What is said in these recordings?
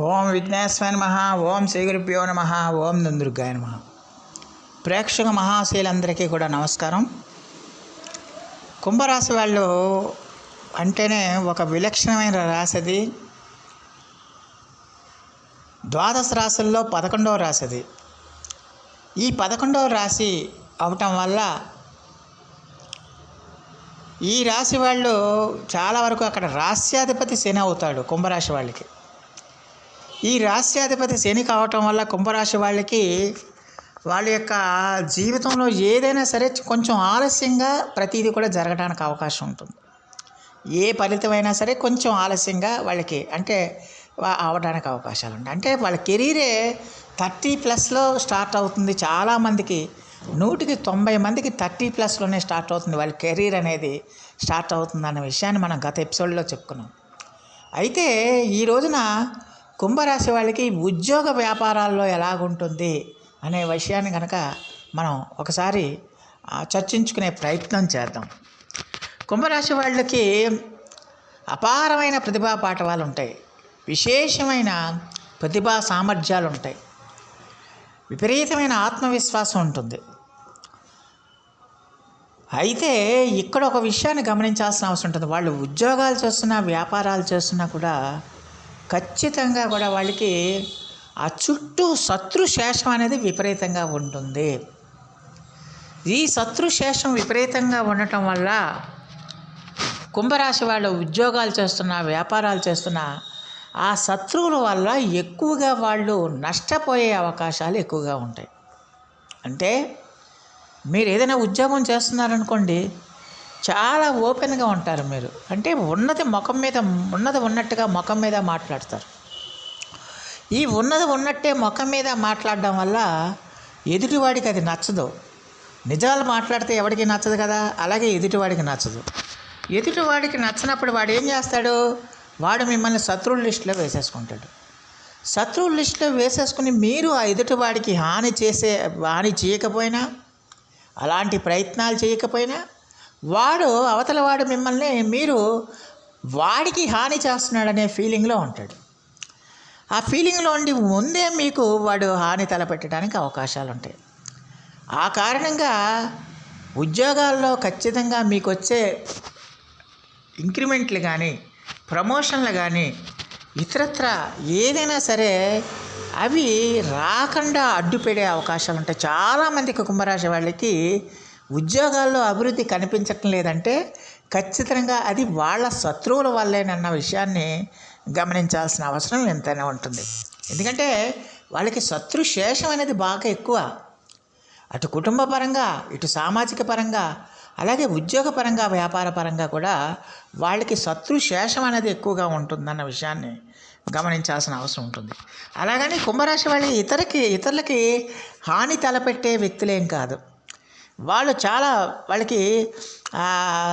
ఓం విఘ్నేశ్వర నమ ఓం శ్రీగురుభ్యో నమ ఓం దుందుర్గాయ నమ. ప్రేక్షక మహాశీలందరికీ కూడా నమస్కారం. కుంభరాశి వాళ్ళు అంటేనే ఒక విలక్షణమైన రాశిది ద్వాదశ రాశుల్లో పదకొండవ రాశిది ఈ పదకొండవ రాశి అవటం వల్ల ఈ రాశి వాళ్ళు చాలా వరకు అక్కడ రాస్యాధిపతి శని అవుతాడు కుంభరాశి వాళ్ళకి. ఈ రాస్యాధిపతి శని కావటం వల్ల కుంభరాశి వాళ్ళకి వాళ్ళ యొక్క జీవితంలో ఏదైనా సరే కొంచెం ఆలస్యంగా ప్రతిదీ కూడా జరగడానికి అవకాశం ఉంటుంది. ఏ ఫలితమైనా సరే కొంచెం ఆలస్యంగా వాళ్ళకి అంటే అవడానికి అవకాశాలు ఉంటాయి. అంటే వాళ్ళ కెరీరే థర్టీ ప్లస్లో స్టార్ట్ అవుతుంది. చాలామందికి నూటికి తొంభై మందికి థర్టీ ప్లస్లోనే స్టార్ట్ అవుతుంది. వాళ్ళ కెరీర్ అనేది స్టార్ట్ అవుతుంది అన్న విషయాన్ని మనం గత ఎపిసోడ్లో చెప్పుకున్నాం. అయితే ఈ రోజున కుంభరాశి వాళ్ళకి ఉద్యోగ వ్యాపారాల్లో ఎలాగుంటుంది అనే విషయాన్ని కనుక మనం ఒకసారి చర్చించుకునే ప్రయత్నం చేద్దాం. కుంభరాశి వాళ్ళకి అపారమైన ప్రతిభా పాఠవాలు ఉంటాయి. విశేషమైన ప్రతిభా సామర్థ్యాలు ఉంటాయి. విపరీతమైన ఆత్మవిశ్వాసం ఉంటుంది. అయితే ఇక్కడ ఒక విషయాన్ని గమనించాల్సిన అవసరం ఉంటుంది. వాళ్ళు ఉద్యోగాలు చేస్తున్నా వ్యాపారాలు చేస్తున్నా కూడా ఖచ్చితంగా కూడా వాళ్ళకి ఆ చుట్టూ శత్రు శేషం అనేది విపరీతంగా ఉంటుంది. ఈ శత్రు శేషం విపరీతంగా ఉండటం వల్ల కుంభరాశి వాళ్ళు ఉద్యోగాలు చేస్తున్నా వ్యాపారాలు చేస్తున్నా ఆ శత్రువుల వల్ల ఎక్కువగా వాళ్ళు నష్టపోయే అవకాశాలు ఎక్కువగా ఉంటాయి. అంటే మీరు ఏదైనా ఉద్యోగం చేస్తున్నారనుకోండి చాలా ఓపెన్గా ఉంటారు మీరు. అంటే ఉన్నది ముఖం మీద ఉన్నది ఉన్నట్టుగా ముఖం మీద మాట్లాడతారు. ఈ ఉన్నది ఉన్నట్టే ముఖం మీద మాట్లాడడం వల్ల ఎదుటివాడికి అది నచ్చదు. నిజాలు మాట్లాడితే ఎవరికి నచ్చదు కదా? అలాగే ఎదుటివాడికి నచ్చదు. ఎదుటివాడికి నచ్చినప్పుడు వాడు ఏం చేస్తాడు? వాడు మిమ్మల్ని శత్రువుల లిస్టులో వేసేసుకుంటాడు. శత్రువుల లిస్టులో వేసేసుకుని మీరు ఆ ఎదుటివాడికి హాని చేసే హాని చేయకపోయినా అలాంటి ప్రయత్నాలు చేయకపోయినా వాడు అవతల వాడు మిమ్మల్ని మీరు వాడికి హాని చేస్తున్నాడనే ఫీలింగ్లో ఉంటాడు. ఆ ఫీలింగ్లో ఉండి ముందే మీకు వాడు హాని తలపెట్టడానికి అవకాశాలు ఉంటాయి ఆ కారణంగా ఉద్యోగాల్లో ఖచ్చితంగా మీకు వచ్చే ఇంక్రిమెంట్లు కానీ ప్రమోషన్లు కానీ ఇతరత్ర ఏదైనా సరే అవి రాకుండా అడ్డుపెడే అవకాశాలు ఉంటాయి చాలామందికి కుంభరాశి వాళ్ళకి ఉద్యోగాల్లో అభివృద్ధి కనిపించటం లేదంటే ఖచ్చితంగా అది వాళ్ళ శత్రువుల వల్లేనన్న విషయాన్ని గమనించాల్సిన అవసరం ఎంతైనా ఉంటుంది. ఎందుకంటే వాళ్ళకి శత్రు శేషం అనేది బాగా ఎక్కువ. అటు కుటుంబ పరంగా ఇటు సామాజిక పరంగా అలాగే ఉద్యోగపరంగా వ్యాపార పరంగా కూడా వాళ్ళకి శత్రు శేషం అనేది ఎక్కువగా ఉంటుందన్న విషయాన్ని గమనించాల్సిన అవసరం ఉంటుంది. అలాగని కుంభరాశి వాళ్ళు ఇతరకి ఇతరులకి హాని తలపెట్టే వ్యక్తులేం కాదు. వాళ్ళు చాలా వాళ్ళకి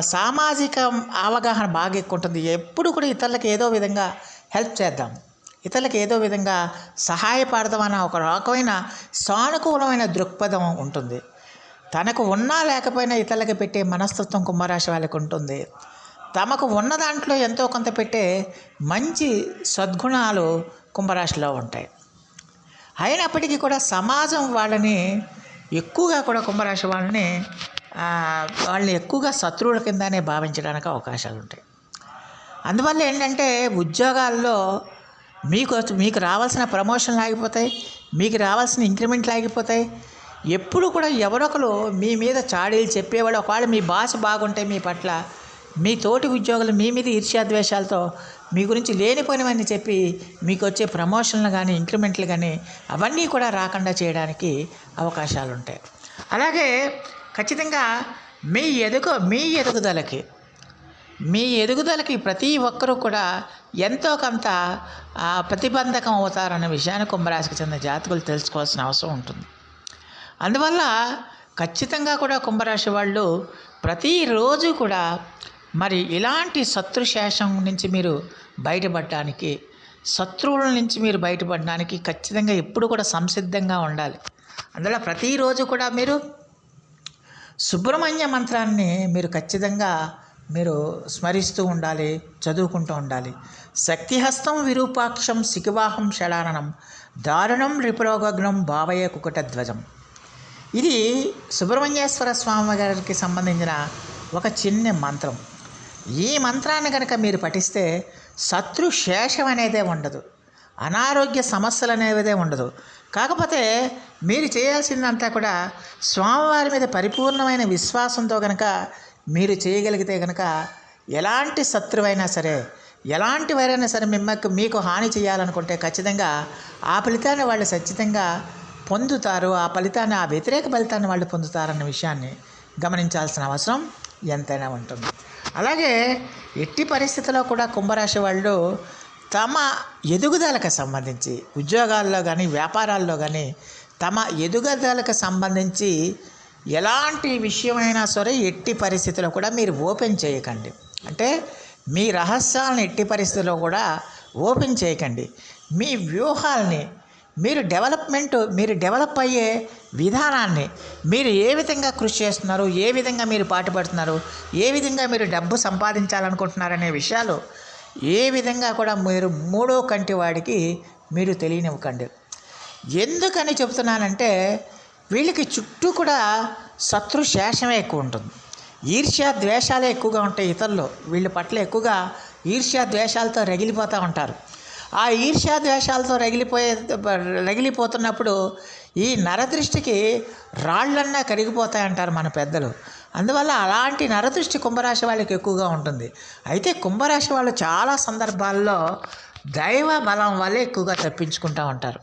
సామాజిక అవగాహన బాగా ఎక్కువ ఉంటుంది. ఎప్పుడు కూడా ఇతరులకు ఏదో విధంగా హెల్ప్ చేద్దాం. ఇతరులకు ఏదో విధంగా సహాయపడదాం అన్న ఒక రకమైన సానుకూలమైన దృక్పథం ఉంటుంది. తనకు ఉన్నా లేకపోయినా ఇతరులకు పెట్టే మనస్తత్వం కుంభరాశి వాళ్ళకి ఉంటుంది. తమకు ఉన్న దాంట్లో ఎంతో కొంత పెట్టే మంచి సద్గుణాలు కుంభరాశిలో ఉంటాయి. అయినప్పటికీ కూడా సమాజం వాళ్ళని ఎక్కువగా కూడా కుంభరాశి వాళ్ళని వాళ్ళని ఎక్కువగా శత్రువుల కిందనే భావించడానికి అవకాశాలు ఉంటాయి. అందువల్ల ఏంటంటే ఉద్యోగాల్లో మీకు మీకు రావాల్సిన ప్రమోషన్లు ఆగిపోతాయి మీకు రావాల్సిన ఇంక్రిమెంట్లు ఆగిపోతాయి. ఎప్పుడు కూడా ఎవరొకరు మీ మీద చాడీలు చెప్పేవాళ్ళు ఒకవేళ మీ భాష బాగుంటే మీ పట్ల మీ తోటి ఉద్యోగులు మీ మీద ఈర్ష్యాద్వేషాలతో మీ గురించి లేనిపోయినవన్నీ చెప్పి మీకు వచ్చే ప్రమోషన్లు కానీ ఇంక్రిమెంట్లు కానీ అవన్నీ కూడా రాకుండా చేయడానికి అవకాశాలు ఉంటాయి అలాగే ఖచ్చితంగా మీ ఎదుగు మీ ఎదుగుదలకి మీ ఎదుగుదలకి ప్రతి ఒక్కరూ కూడా ఎంతో కొంత ప్రతిబంధకం అవుతారన్న విషయాన్ని కుంభరాశికి చెందిన జాతకులు తెలుసుకోవాల్సిన అవసరం ఉంటుంది. అందువల్ల ఖచ్చితంగా కూడా కుంభరాశి వాళ్ళు ప్రతిరోజు కూడా మరి ఇలాంటి శత్రుశేషం నుంచి మీరు బయటపడడానికి శత్రువుల నుంచి మీరు బయటపడడానికి ఖచ్చితంగా ఎప్పుడు కూడా సంసిద్ధంగా ఉండాలి. అందువల్ల ప్రతిరోజు కూడా మీరు సుబ్రహ్మణ్య మంత్రాన్ని మీరు ఖచ్చితంగా మీరు స్మరిస్తూ ఉండాలి చదువుకుంటూ ఉండాలి. శక్తిహస్తం విరూపాక్షం శిఖివాహం షడాననం దారుణం రిపురోగగ్నం భావయ కుకుటధ్వజం ఇది సుబ్రహ్మణ్యేశ్వర స్వామి గారికి సంబంధించిన ఒక చిన్న మంత్రం. ఈ మంత్రాన్ని కనుక మీరు పఠిస్తే శత్రు శేషం అనేదే ఉండదు అనారోగ్య సమస్యలు అనేదే ఉండదు. కాకపోతే మీరు చేయాల్సిందంతా కూడా స్వామివారి మీద పరిపూర్ణమైన విశ్వాసంతో కనుక మీరు చేయగలిగితే కనుక ఎలాంటి శత్రువైనా సరే ఎలాంటి వారైనా సరే మిమ్మల్ని మీకు హాని చేయాలనుకుంటే ఖచ్చితంగా ఆ ఫలితాన్ని వాళ్ళు ఖచ్చితంగా పొందుతారు. ఆ ఫలితాన్ని ఆ వ్యతిరేక ఫలితాన్ని వాళ్ళు పొందుతారన్న విషయాన్ని గమనించాల్సిన అవసరం ఎంతైనా ఉంటుంది. అలాగే ఎట్టి పరిస్థితుల్లో కూడా కుంభరాశి వాళ్ళు తమ ఎదుగుదలకు సంబంధించి ఉద్యోగాల్లో కానీ వ్యాపారాల్లో కానీ తమ ఎదుగుదలకు సంబంధించి ఎలాంటి విషయమైనా సరే ఎట్టి పరిస్థితుల్లో కూడా మీరు ఓపెన్ చేయకండి. అంటే మీ రహస్యాలను ఎట్టి పరిస్థితుల్లో కూడా ఓపెన్ చేయకండి. మీ వ్యూహాల్ని మీరు డెవలప్మెంట్ మీరు డెవలప్ అయ్యే విధానాన్ని మీరు ఏ విధంగా కృషి చేస్తున్నారు ఏ విధంగా మీరు పాటుపడుతున్నారు ఏ విధంగా మీరు డబ్బు సంపాదించాలనుకుంటున్నారనే విషయాలు ఏ విధంగా కూడా మీరు మూడో కంటి వాడికి మీరు తెలియనివ్వకండి. ఎందుకని చెప్తున్నానంటే వీళ్ళకి చుట్టూ కూడా శత్రు శేషమే ఎక్కువ ఉంటుంది. ఈర్ష్య ద్వేషాలే ఎక్కువగా ఉంటాయి ఇతరులు వీళ్ళ పట్ల ఎక్కువగా ఈర్ష్య ద్వేషాలతో రగిలిపోతూ ఉంటారు. ఆ ఈర్ష్యాద్వేషాలతో రగిలిపోయే రగిలిపోతున్నప్పుడు ఈ నరదృష్టికి రాళ్ళన్నా కరిగిపోతాయంటారు మన పెద్దలు. అందువల్ల అలాంటి నరదృష్టి కుంభరాశి వాళ్ళకి ఎక్కువగా ఉంటుంది. అయితే కుంభరాశి వాళ్ళు చాలా సందర్భాల్లో దైవ బలం వల్ల ఎక్కువగా తప్పించుకుంటూ ఉంటారు.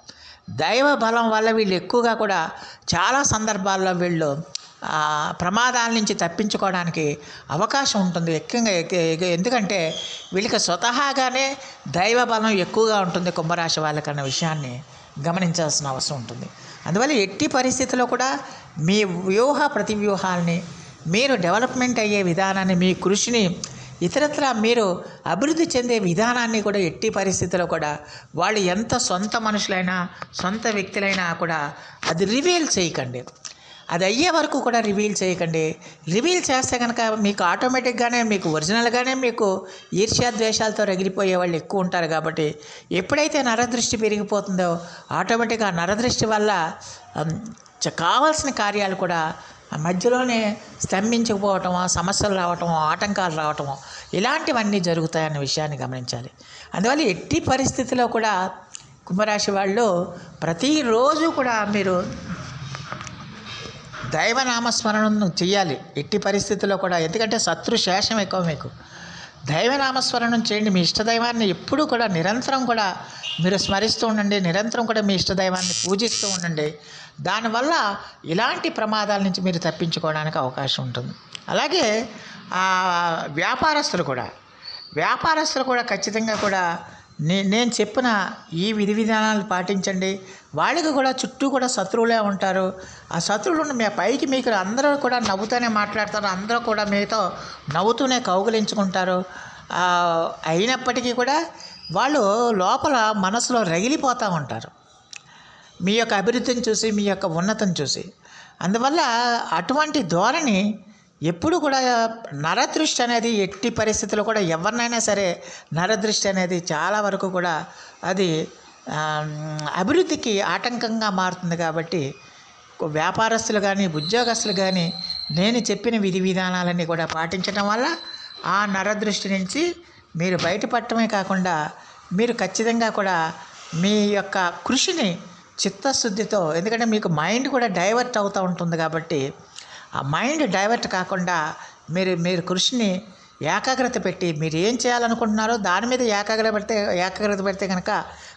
దైవ బలం వల్ల వీళ్ళు ఎక్కువగా కూడా చాలా సందర్భాల్లో వీళ్ళు ప్రమాదాల నుంచి తప్పించుకోవడానికి అవకాశం ఉంటుంది ఎక్కువగా ఎందుకంటే వీళ్ళకి స్వతహాగానే దైవ బలం ఎక్కువగా ఉంటుంది కుంభరాశి వాళ్ళకన్న విషయాన్ని గమనించాల్సిన అవసరం ఉంటుంది. అందువల్ల ఎట్టి పరిస్థితుల్లో కూడా మీ వ్యూహ ప్రతివ్యూహాల్ని మీరు డెవలప్మెంట్ అయ్యే విధానాన్ని మీ కృషిని ఇతరత్ర మీరు అభివృద్ధి చెందే విధానాన్ని కూడా ఎట్టి పరిస్థితుల్లో కూడా వాళ్ళు ఎంత సొంత మనుషులైనా సొంత వ్యక్తులైనా కూడా అది రివీల్ చేయకండి. అది అయ్యే వరకు కూడా రివీల్ చేయకండి. రివీల్ చేస్తే కనుక మీకు ఆటోమేటిక్గానే మీకు ఒరిజినల్గానే మీకు ఈర్ష్యాద్వేషాలతో రగిలిపోయే వాళ్ళు ఎక్కువ ఉంటారు కాబట్టి ఎప్పుడైతే నరదృష్టి పెరిగిపోతుందో ఆటోమేటిక్గా నరదృష్టి వల్ల చ- కావాల్సిన కార్యాలు కూడా ఆ మధ్యలోనే స్తంభించకపోవటం సమస్యలు రావటం ఆటంకాలు రావటము ఇలాంటివన్నీ జరుగుతాయన్న విషయాన్ని గమనించాలి. అందువల్ల ఎట్టి పరిస్థితిలో కూడా కుంభరాశి వాళ్ళు ప్రతిరోజు కూడా మీరు దైవనామస్మరణను చేయాలి ఎట్టి పరిస్థితుల్లో కూడా. ఎందుకంటే శత్రు శేషం ఎక్కువ మీకు. దైవనామస్మరణం చేయండి. మీ ఇష్టదైవాన్ని ఎప్పుడూ కూడా నిరంతరం కూడా మీరు స్మరిస్తూ ఉండండి. నిరంతరం కూడా మీ ఇష్టదైవాన్ని పూజిస్తూ ఉండండి. దానివల్ల ఇలాంటి ప్రమాదాల నుంచి మీరు తప్పించుకోవడానికి అవకాశం ఉంటుంది. అలాగే వ్యాపారస్తులు కూడా. వ్యాపారస్తులు కూడా ఖచ్చితంగా కూడా నే నేను చెప్పిన ఈ విధి విధానాలు పాటించండి. వాళ్ళకి కూడా చుట్టూ కూడా శత్రువులే ఉంటారు. ఆ శత్రువులు మీ పైకి మీకు అందరూ కూడా నవ్వుతూనే మాట్లాడతారు. అందరూ కూడా మీతో నవ్వుతూనే కౌగులించుకుంటారు. అయినప్పటికీ కూడా వాళ్ళు లోపల మనసులో రగిలిపోతూ ఉంటారు. మీ యొక్క అభివృద్ధిని చూసి మీ యొక్క ఉన్నతం చూసి. అందువల్ల అటువంటి ధోరణి ఎప్పుడు కూడా నరదృష్టి అనేది ఎట్టి పరిస్థితుల్లో కూడా ఎవరినైనా సరే నరదృష్టి అనేది చాలా వరకు కూడా అది అభివృద్ధికి ఆటంకంగా మారుతుంది కాబట్టి వ్యాపారస్తులు కానీ ఉద్యోగస్తులు కానీ నేను చెప్పిన విధి విధానాలన్నీ కూడా పాటించడం వల్ల ఆ నరదృష్టి నుంచి మీరు బయటపడటమే కాకుండా మీరు ఖచ్చితంగా కూడా మీ యొక్క కృషిని చిత్తశుద్ధితో ఎందుకంటే మీకు మైండ్ కూడా డైవర్ట్ అవుతూ ఉంటుంది కాబట్టి ఆ మైండ్ డైవర్ట్ కాకుండా మీరు మీరు కృషిని ఏకాగ్రత పెట్టి మీరు ఏం చేయాలనుకుంటున్నారో దాని మీద ఏకాగ్రత పెడితే ఏకాగ్రత పెడితే కనుక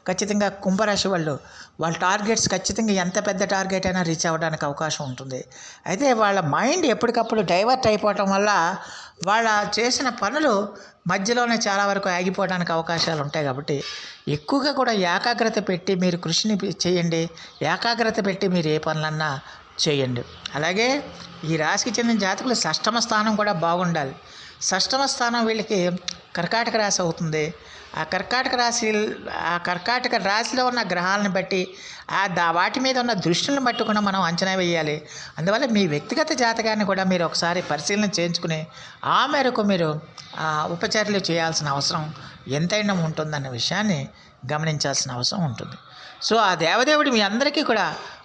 ఖచ్చితంగా కుంభరాశి వాళ్ళు వాళ్ళ టార్గెట్స్ ఖచ్చితంగా ఎంత పెద్ద టార్గెట్ అయినా రీచ్ అవ్వడానికి అవకాశం ఉంటుంది. అయితే వాళ్ళ మైండ్ ఎప్పటికప్పుడు డైవర్ట్ అయిపోవటం వల్ల వాళ్ళ చేసిన పనులు మధ్యలోనే చాలా వరకు ఆగిపోవడానికి అవకాశాలు ఉంటాయి కాబట్టి ఎక్కువగా కూడా ఏకాగ్రత పెట్టి మీరు కృషిని చేయండి ఏకాగ్రత పెట్టి మీరు ఏ పనులన్నా చేయండి. అలాగే ఈ రాశికి చెందిన జాతకులు షష్టమ స్థానం కూడా బాగుండాలి. షష్టమ స్థానం వీళ్ళకి కర్కాటక రాశి అవుతుంది. ఆ కర్కాటక రాశి ఆ కర్కాటక రాశిలో ఉన్న గ్రహాలను బట్టి ఆ దా వాటి మీద ఉన్న దృష్టిని బట్టి కూడా మనం అంచనా వేయాలి. అందువల్ల మీ వ్యక్తిగత జాతకాన్ని కూడా మీరు ఒకసారి పరిశీలన చేయించుకుని ఆ మేరకు మీరు ఉపచర్యలు చేయాల్సిన అవసరం ఎంతైనా ఉంటుందన్న విషయాన్ని గమనించాల్సిన అవసరం ఉంటుంది. సో ఆ దేవదేవుడు మీ అందరికీ కూడా